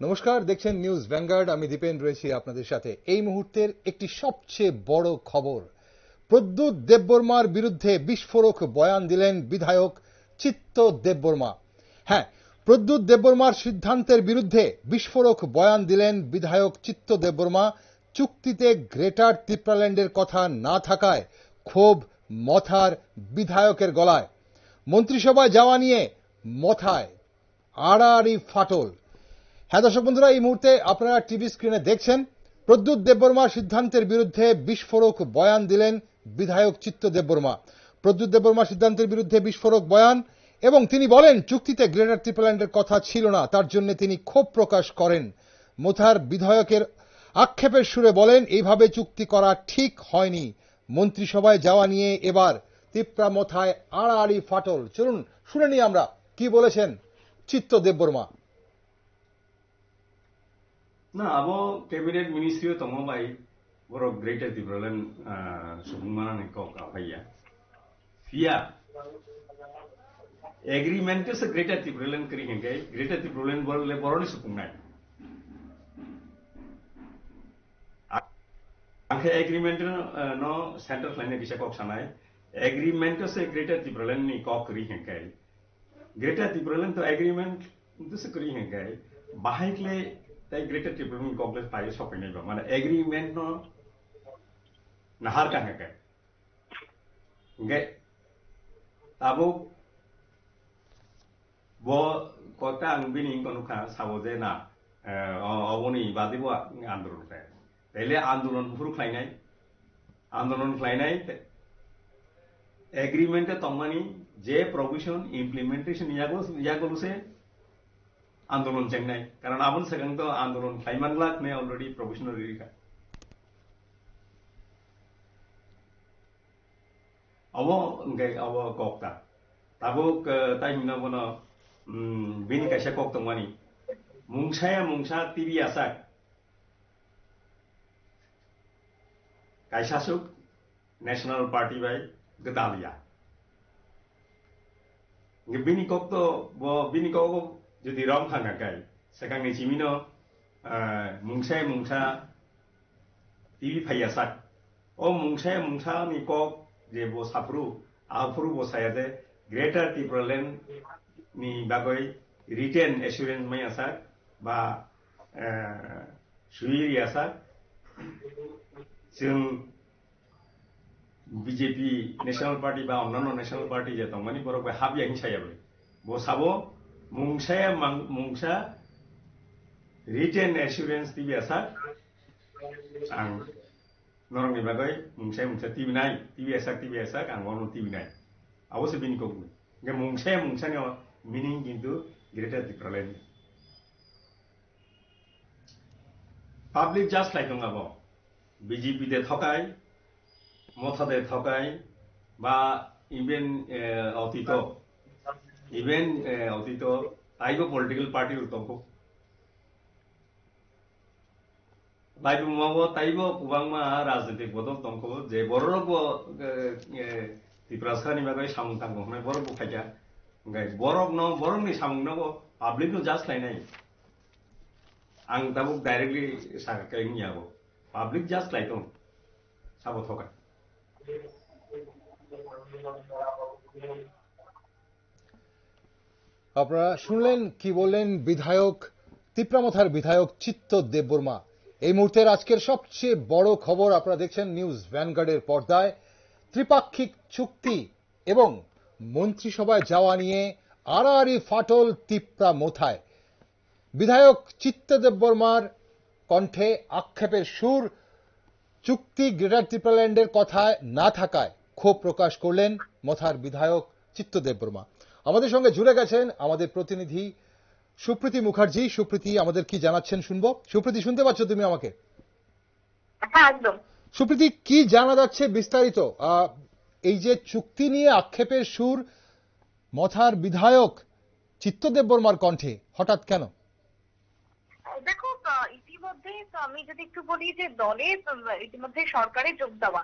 নমস্কার, দেখছেন news vanguard আমি দীপেন রয়েছি আপনাদের সাথে। এই মুহূর্তের একটি সবচেয়ে বড় খবর। প্রদ্যুৎ দেববর্মার বিরুদ্ধে বিস্ফোরক বয়ান দিলেন বিধায়ক চিত্ত দেববর্মা। হ্যাঁ প্রদ্যুৎ দেববর্মার সিদ্ধান্তের বিরুদ্ধে বিস্ফোরক বয়ান দিলেন বিধায়ক চিত্ত দেববর্মা। চুক্তিতে গ্রেটার ত্রিপ্রাল্যান্ডের কথা না থাকায় ক্ষোভ মথার বিধায়কের গলায়। মন্ত্রিসভায় যাওয়া নিয়ে মথায়। আড়াআড়ি ফাটল। হ্যাঁ দর্শক বন্ধুরা, এই মুহূর্তে আপনারা টিভি স্ক্রিনে দেখছেন প্রদ্যুৎ দেববর্মার সিদ্ধান্তের বিরুদ্ধে বিস্ফোরক বয়ান দিলেন বিধায়ক চিত্ত দেববর্মা। প্রদ্যুৎ দেববর্মার সিদ্ধান্তের বিরুদ্ধে বিস্ফোরক বয়ান এবং তিনি বলেন, চুক্তিতে গ্রেটার ত্রিপুরাল্যান্ডের কথা ছিল না, তার জন্য তিনি ক্ষোভ প্রকাশ করেন। মোথার বিধায়কের আক্ষেপের সুরে বলেন, এইভাবে চুক্তি করা ঠিক হয়নি। মন্ত্রিসভায় যাওয়া নিয়ে এবার তিপ্রা মথায় আড়াআড়ি ফাটল। চলুন, শুনে নিই আমরা, কি বলেছেন চিত্ত দেববর্মা। ना अब कैबिनेट मिनिस्ट्री तम भाई बड़ो ग्रेटर डेभलपमेंट सुबुमान कौकाफैया फिया एग्रीमेंट से ग्रेटेस्ट डेभलपमेंट करी हैं ग्रेटर ग्रेटेस्ट डेभलपमेंट बर ले एग्रीमेंट नो सेंटर लाइन किसे कौक है एग्रीमेंट से ग्रेटेस्ट डेभलपमेंट नी कौक करी हैं गए ग्रेटेस्ट तो एग्रीमेंट से करी हैं गए बाहेक ले The Greater Tribunal Complex Files of India. মানে agreement no nahar kang ka. Nge abo bo kota ang bining kono ka saboje na অবনি বাদিব আন্দোলন খায় তাইলে আন্দোলন হুরু খাই নাই আন্দোলন খাই নাই এগ্রিমেন্টে তমানি যে প্রভিশন ইমপ্লিমেন্টেশন ইয়াগুলো ইয়াগুলো সে आंदोलन जेंनाय कारण आपण सगळ्यांक आंदोलन फायमानलात न्हय ऑलरेडी प्रोफेशनल दिला अवो अवो कोकता। तागोक ताई मिना बोन बिन कशे कोकता वानी मुंगशाया, मुंगशा, तिवी आसा कैसा शासक नेशनल पार्टी बाय गदालिया। बिनी कोकतो बिनी कोको যদি রং থাকাকাই সেখানে চিমিনো মুংসাই মুংসা টিভি ফাইয়াসাক ও মুংসাই মুংসা নি কক যে বো সাফরু আফরু বসায়া যে গ্রেটার ত্রিপুরাল্যান্ড নি বাগৈ রিটেন এসুরেন্স মাই আসাক বা সুইরি আসাক जों বিজেপি ন্যাশনাল পার্টি বা অন্যান্য ন্যাশনাল পার্টি যে দংমানি বরক হাবিয়া হিংসায়াবে বসাবো mungsa mungsa written assurance ti biasa ang norong ni bagay mungsa mungsa ti binay ti biasa ti biasa ang wono ti binay awo se bini kogu nge mungsa mungsa ni meaning কিন্তু greater problem public just like আব বিজেপিতে থকাই মথাতে থকাই বা even অতীত even অতীত তাইব political পার্টির উত্তম লাইব মাবো তাইব কুবাংমা রাজনৈতিক বদল দংখো যে বড়রক ত্রিপুরাসানি বাগै সামুং थांगो हमाय बरक खायजा ओमफ्राय बरक न बरकनि सामुं न पाब्लिक नो जास्ट लायनाय आं दाबो डाइरेक्टलि साकाय नियाबो पाब्लिक जास्ट लाइटों साबो थका আপনারা শুনলেন কি বললেন বিধায়ক, তিপ্রামথার বিধায়ক চিত্ত দেববর্মা এই মুহূর্তের আজকের সবচেয়ে বড় খবর আপনারা দেখছেন নিউজ ভ্যানগার্ডের পর্দায়। ত্রিপাক্ষিক চুক্তি এবং মন্ত্রিসভায় যাওয়া নিয়ে আড়াআড়ি ফাটল তিপ্রা মোথায় বিধায়ক চিত্ত দেববর্মার কণ্ঠে আক্ষেপের সুর, চুক্তি গ্রেটার ত্রিপুরাল্যান্ডের কথায় না থাকায় ক্ষোভ প্রকাশ করলেন মথার বিধায়ক চিত্ত দেববর্মা আমাদের সঙ্গে জুড়ে গেছেন আমাদের প্রতিনিধি সুপ্রীতি মুখার্জি। সুপ্রীতি আমাদের কি জানাচ্ছেন শুনব? সুপ্রীতি শুনতে পাচ্ছ তুমি আমাকে? হ্যাঁ একদম। সুপ্রীতি কি জানা যাচ্ছে বিস্তারিত? এই যে চুক্তি নিয়ে আক্ষেপের সুর মথার বিধায়ক চিত্তদেব বর্মার কণ্ঠে হঠাৎ কেন? দেখো ইতিমধ্যে আমি যদি একটু বলি যে দলে ইতিমধ্যে সরকারে যোগ দেওয়া।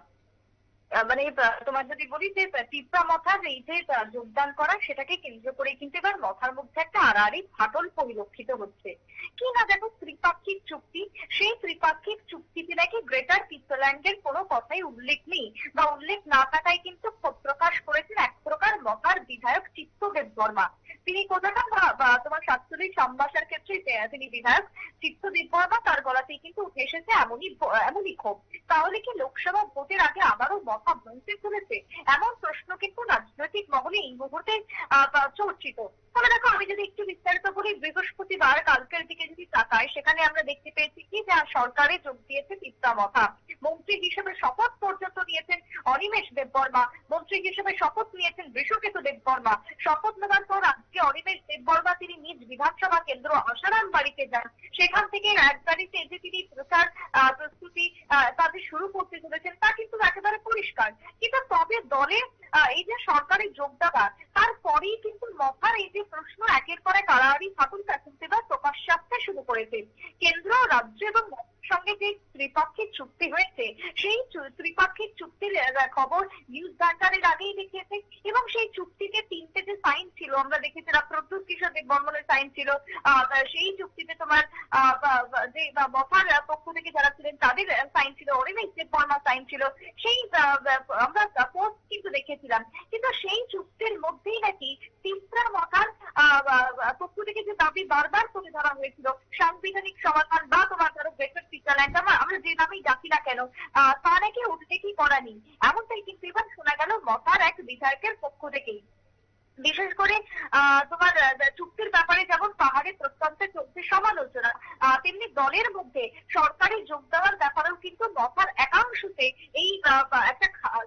মানে তোমার যদি বলি যে পিঁপড়া মথার এই যে যোগদান করা, সেটাকে কেন্দ্র করে কিন্তু এবার মথার মধ্যে একটা আড়াআড়ি ফাটল পরিলক্ষিত হচ্ছে। কি না দেখো ত্রিপাক্ষিক চুক্তি, সেই ত্রিপাক্ষিক চুক্তিতে নাকি গ্রেটার পিস্তল্যান্ডের কোনো কথাই উল্লেখ নেই, বা উল্লেখ না থাকায় কিন্তু প্রকাশ করেছেন এক প্রকার মহার বিধায়ক চিত্তদেব বর্মা। তিনি কোথাটা বা- তোমার সাতচল্লিশ আমবাসার ক্ষেত্রে তিনি বিধায়ক চিত্তদেব বর্মা তার গলাতেই কিন্তু উঠে এসেছে এমনই এমনই ক্ষোভ। তাহলে কি লোকসভা ভোটের আগে আবারও মতা বলতে চলেছে? এমন প্রশ্ন কিন্তু রাজনৈতিক মহলে এই মুহূর্তে চর্চিত। তবে দেখো, আমি যদি একটু বিস্তারিত বলি, বৃহস্পতিবার কালকের দিকে যদি তাকাই, সেখানে আমরা দেখতে পেয়েছি কি, যে সরকারে যোগ দিয়েছে তিপ্তা মথা মন্ত্রী হিসেবে শপথ পর্যন্ত নিয়েছেন অনিমেষ দেববর্মা। মন্ত্রী হিসেবে শপথ নিয়েছেন বৃষকেতু দেববর্মা। শপথ নেওয়ার পর অনিমেষ দেববর্মা তিনি নিজ বিধানসভা কেন্দ্র আসারাম বাড়িতে যান। সেখান থেকে গাড়িতে যে তিনি প্রচার প্রস্তুতি তাদের শুরু করতে চলেছেন, তা কিন্তু একেবারে পরিষ্কার। কিন্তু তবে দলে এই যে সরকারি যোগ দেওয়া, তারপরেই কিন্তু মথার এই যে প্রশ্ন, একের পর ফাটল কাটতে বা প্রকাশ্যে আসতে শুরু করেছে। কেন্দ্র, রাজ্য এবং সঙ্গে যে ত্রিপাক্ষিক চুক্তি হয়েছে, সেই ত্রিপাক্ষিক চুক্তির খবর নিউজ ভান্ডারের আগেই দেখিয়েছে এবং সেই চুক্তিতে তিনটে যে সাইন ছিল আমরা দেখেছিলাম প্রদ্যুৎ কিশোর দেব বর্মনের সাইন ছিল সেই চুক্তিতে তোমার যে বা মথার আহ, পক্ষ থেকে যারা ছিলেন তাদের সাইন ছিল অরিমেশ দেব বর্মা সাইন ছিল সেই আমরা পোস্ট কিন্তু দেখেছিলাম। কিন্তু সেই চুক্তির মধ্যেই নাকি আহ, আহ, পক্ষ থেকে যে দাবি বারবার তুলে ধরা হয়েছিল সাংবিধানিক সমাধান বা তোমার গ্রেটার সুইজারল্যান্ড আমরা যে নামেই ডাকি না কেন? আহ, তা নাকি উল্লেখই করা নেই? এমনটাই কিন্তু এবার শোনা গেল মথার এক বিধায়কের পক্ষ থেকেই। বিশেষ করে তোমার চুক্তির ব্যাপারে যেমন পাহাড়ে প্রত্যন্তে চলছে সমালোচনা তেমনি দলের মধ্যে সরকারি যোগ দেওয়ার ব্যাপারেও কিন্তু মথার একাংশতে এই একটা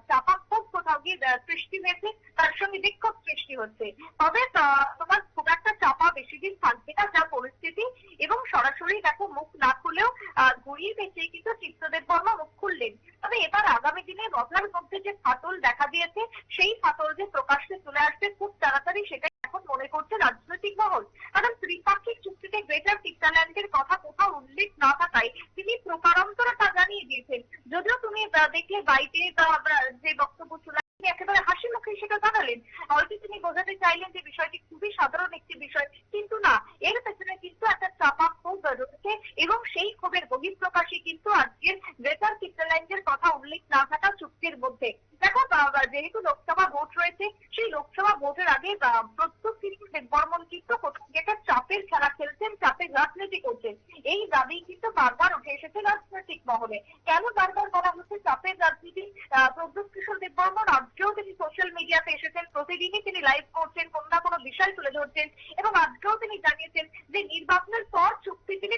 চাপা কোথাও গিয়ে সৃষ্টি হয়েছে তার সঙ্গে বিক্ষোভ সৃষ্টি হচ্ছে। তবে তোমার খুব একটা চাপা বেশি দিন থাকবে না যা পরিস্থিতি এবং সরাসরি দেখো মুখ না খুলেও আহ, কিন্তু চিত্তদেব বর্মা মুখ খুললেন। তবে এবার আগামী দিনে মথার মধ্যে যে ফাটল দেখা দিয়েছে সেই ফাটল যে প্রকাশ্যে চলে আসবে খুব তাড়াতাড়ি সেটাই এখন মনে করছে রাজনৈতিক মহল। কারণ ত্রিপাক্ষিক চুক্তিতে গ্রেটার টিপ্টাল্যান্ডের কথা কোথাও উল্লেখ না থাকায় তিনি প্রকারান্তরে তা জানিয়ে দিয়েছেন। যদিও তুমি দেখলে বাড়িতে বা আহ, যে বক্তব্য তিনি একেবারে হাসি মুখে সেটা জানালেন। হয়তো তিনি বোঝাতে চাইলেন যে বিষয়টি খুবই সাধারণ একটি বিষয় কিন্তু না এর পেছনে কিন্তু একটা চাপা এবং সেই ক্ষোভের বহিঃপ্রকাশই কিন্তু আজকের গ্রেটার টিপ্টাল্যান্ডের কথা উল্লেখ না থাকা চুক্তির মধ্যে। দেখো যেহেতু লোকসভা ভোট রয়েছে, সেই লোকসভা ভোটের আগে প্রত্যেক কিন্তু বর্মন কিন্তু একটা চাপের খেলা খেলছেন, চাপের রাজনীতি করছেন। এই দাবি কিন্তু বারবার উঠে এসেছে রাজনৈতিক মহলে। কেন বারবার বলা হচ্ছে চাপের রাজনীতি? প্রদ্যুৎ কিশোর দেববর্মন, আজকেও তিনি সোশ্যাল মিডিয়াতে এসেছেন, প্রতিদিনই তিনি লাইভ করছেন কোনো না কোনো বিষয় তুলে ধরছেন এবং আজকেও তিনি জানিয়েছেন যে নির্বাচনের পর চুক্তি তিনি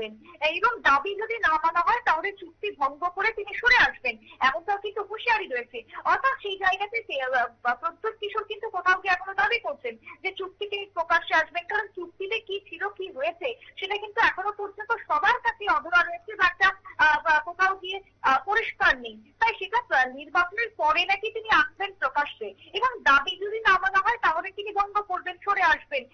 আনবেন এবং দাবি যদি না মানা হয়, তাহলে চুক্তি ভঙ্গ করে তিনি সরে আসবেন। এমনটাও কিন্তু হুঁশিয়ারি রয়েছে। অর্থাৎ সেই জায়গাতে প্রদ্যুৎ কিশোর কিন্তু কোথাও গিয়ে এখনও দাবি করছেন যে চুক্তি তিনি প্রকাশ্যে আসবেন কারণ চুক্তিতে কি ছিল, কি হয়েছে, সেটা কিন্তু এখনও পর্যন্ত নির্বাচনের পরে নাকি তিনি আসবেন প্রকাশ্যে। এবং দাবি যদি না মানা হয় তাহলে তিনি বন্ধ করবেন সরে আসবেন।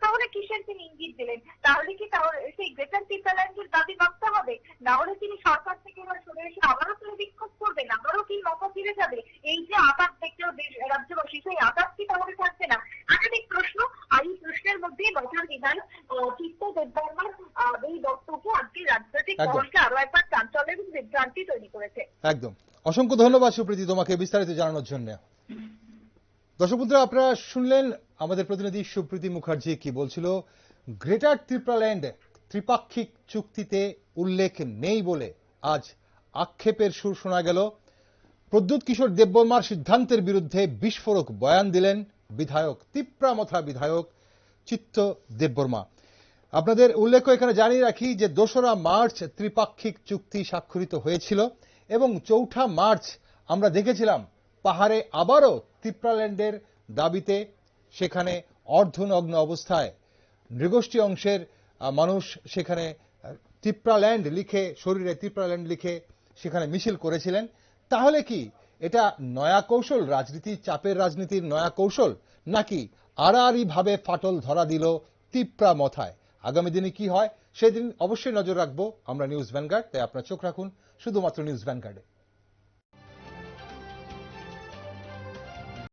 তাহলে কিসের তিনি ইঙ্গিত দিলেন? তাহলে কি তাহলে সেই গ্রেটার টিপ্টাল্যান্ডের দাবি মানতে হবে? না হলে তিনি সরকার থেকে এবার সরে এসে আবারও তিনি বিক্ষোভ করবেন আবারও কি মত ফিরে যাবে? এই যে আঘাত দেখলেও দেশ- রাজ্যবাসী সেই আঘাত কি তাহলে থাকবে না? একাধিক প্রশ্ন আর এই প্রশ্নের মধ্যে বছর বিধান চিত্ত দেববর্মার এই বক্তব্য আজকে রাজনৈতিক। মহলকে আরও একবার চাঞ্চল্যের বিভ্রান্তি তৈরি করেছে। একদম। অসংখ্য ধন্যবাদ, সুপ্রীতি, তোমাকে বিস্তারিত জানানোর জন্য। দর্শক বন্ধুরা, আপনারা শুনলেন আমাদের প্রতিনিধি সুপ্রীতি মুখার্জি কি বলছিল, গ্রেটার ত্রিপ্রাল্যান্ড ত্রিপাক্ষিক চুক্তিতে উল্লেখ নেই বলে আজ আক্ষেপের সুর শোনা গেল। প্রদ্যুৎ কিশোর দেববর্মার সিদ্ধান্তের বিরুদ্ধে বিস্ফোরক বয়ান দিলেন বিধায়ক তিপ্রামথা বিধায়ক চিত্ত দেববর্মা। আপনাদের উল্লেখ্য এখানে জানিয়ে রাখি যে দোসরা মার্চ ত্রিপাক্ষিক চুক্তি স্বাক্ষরিত হয়েছিল। এবং চৌঠা মার্চ আমরা দেখেছিলাম পাহাড়ে আবারও ত্রিপ্রাল্যান্ডের দাবিতে সেখানে অর্ধনগ্ন অবস্থায়। নৃগোষ্ঠী অংশের মানুষ সেখানে ত্রিপ্রাল্যান্ড লিখে, শরীরে ত্রিপ্রাল্যান্ড লিখে সেখানে মিছিল করেছিলেন। তাহলে কি এটা নয়া কৌশল, রাজনীতি চাপের রাজনীতির নয়া কৌশল, নাকি আড়াআড়ি ভাবে ফাটল ধরা দিল তিপ্রা মথায়? আগামী দিনে কি হয়? সেদিন অবশ্যই নজর রাখব আমরা নিউজ ভ্যানগার্ড তাই আপনার চোখ রাখুন শুধুমাত্র নিউজ ভ্যানগার্ডে।